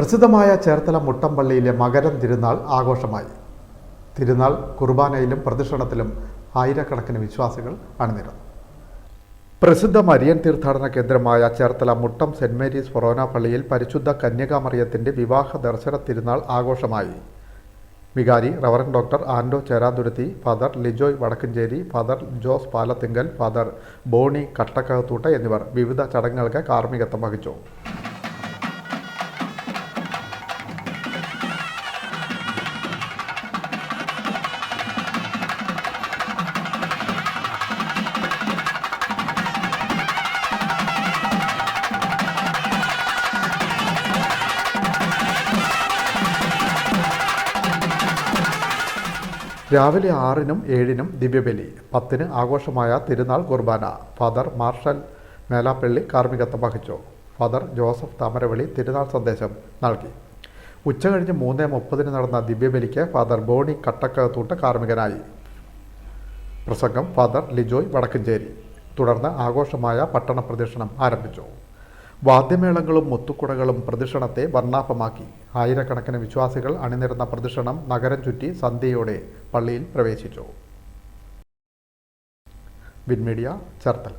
പ്രസിദ്ധമായ ചേർത്തല മുട്ടമ്പള്ളിയിലെ മകരം തിരുനാൾ ആഘോഷമായി. തിരുനാൾ കുർബാനയിലും പ്രദക്ഷിണത്തിലും ആയിരക്കണക്കിന് വിശ്വാസികൾ അണിനിരന്നു. പ്രസിദ്ധ മരിയൻ തീർത്ഥാടന കേന്ദ്രമായ Cherthala Muttom Saint Mary's forane പള്ളിയിൽ പരിശുദ്ധ കന്യകാമറിയത്തിന്റെ വിവാഹ ദർശന തിരുനാൾ ആഘോഷമായി. വികാരി reverend doctor Anto Cherathuruthi father Lijoy Vadakkanchery father Jose Palathinkal father Boney Kattakkakathootta എന്നിവർ വിവിധ ചടങ്ങുകൾക്ക് കാർമ്മികത്വം വഹിച്ചു. രാവിലെ ആറിനും ഏഴിനും ദിവ്യബലി പത്തിന് ആഘോഷമായ തിരുനാൾ കുർബാന. ഫാദർ മാർഷൽ മേലാപ്പള്ളി കാർമ്മികത്വം വഹിച്ചു. ഫാദർ ജോസഫ് താമരവളി തിരുനാൾ സന്ദേശം നൽകി. ഉച്ച ഉച്ചകഴിഞ്ഞ് മൂന്ന് മുപ്പതിന് നടന്ന ദിവ്യബലിക്ക് ഫാദർ ബോണി കട്ടക്കകത്തൂട്ട് കാർമ്മികനായി. പ്രസംഗം ഫാദർ ലിജോയ് വടക്കഞ്ചേരി. തുടർന്ന് ആഘോഷമായ പട്ടണ പ്രദക്ഷിണം ആരംഭിച്ചു. വാദ്യമേളങ്ങളും മുത്തുക്കുടകളും പ്രദക്ഷിണത്തെ വർണാഭമാക്കി. ആയിരക്കണക്കിന് വിശ്വാസികൾ അണിനിരന്ന പ്രദക്ഷിണം നഗരം ചുറ്റി സന്ധ്യയോടെ പള്ളിയിൽ പ്രവേശിച്ചു. വിൻമീഡിയ ചേർത്തല.